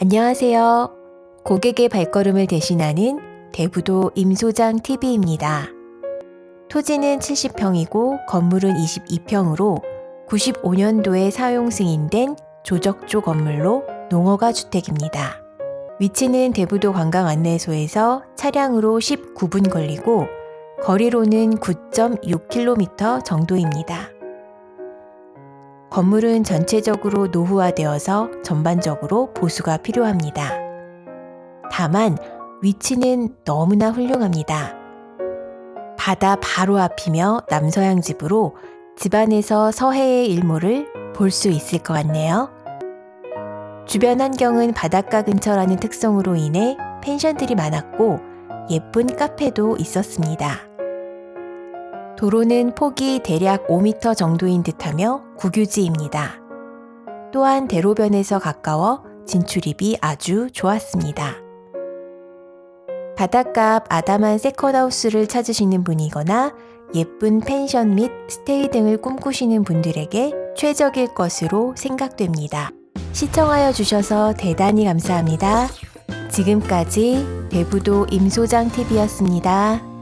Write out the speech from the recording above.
안녕하세요. 고객의 발걸음을 대신하는 대부도 임소장 TV입니다. 토지는 70평이고 건물은 22평으로 95년도에 사용 승인된 조적조 건물로 농어가 주택입니다. 위치는 대부도 관광 안내소에서 차량으로 19분 걸리고 거리로는 9.6km 정도입니다. 건물은 전체적으로 노후화되어서 전반적으로 보수가 필요합니다. 다만 위치는 너무나 훌륭합니다. 바다 바로 앞이며 남서양 집으로 집안에서 서해의 일몰을 볼 수 있을 것 같네요. 주변 환경은 바닷가 근처라는 특성으로 인해 펜션들이 많았고 예쁜 카페도 있었습니다. 도로는 폭이 대략 5m 정도인 듯하며 국유지입니다. 또한 대로변에서 가까워 진출입이 아주 좋았습니다. 바닷가 앞 아담한 세컨하우스를 찾으시는 분이거나 예쁜 펜션 및 스테이 등을 꿈꾸시는 분들에게 최적일 것으로 생각됩니다. 시청하여 주셔서 대단히 감사합니다. 지금까지 대부도 임소장 TV였습니다.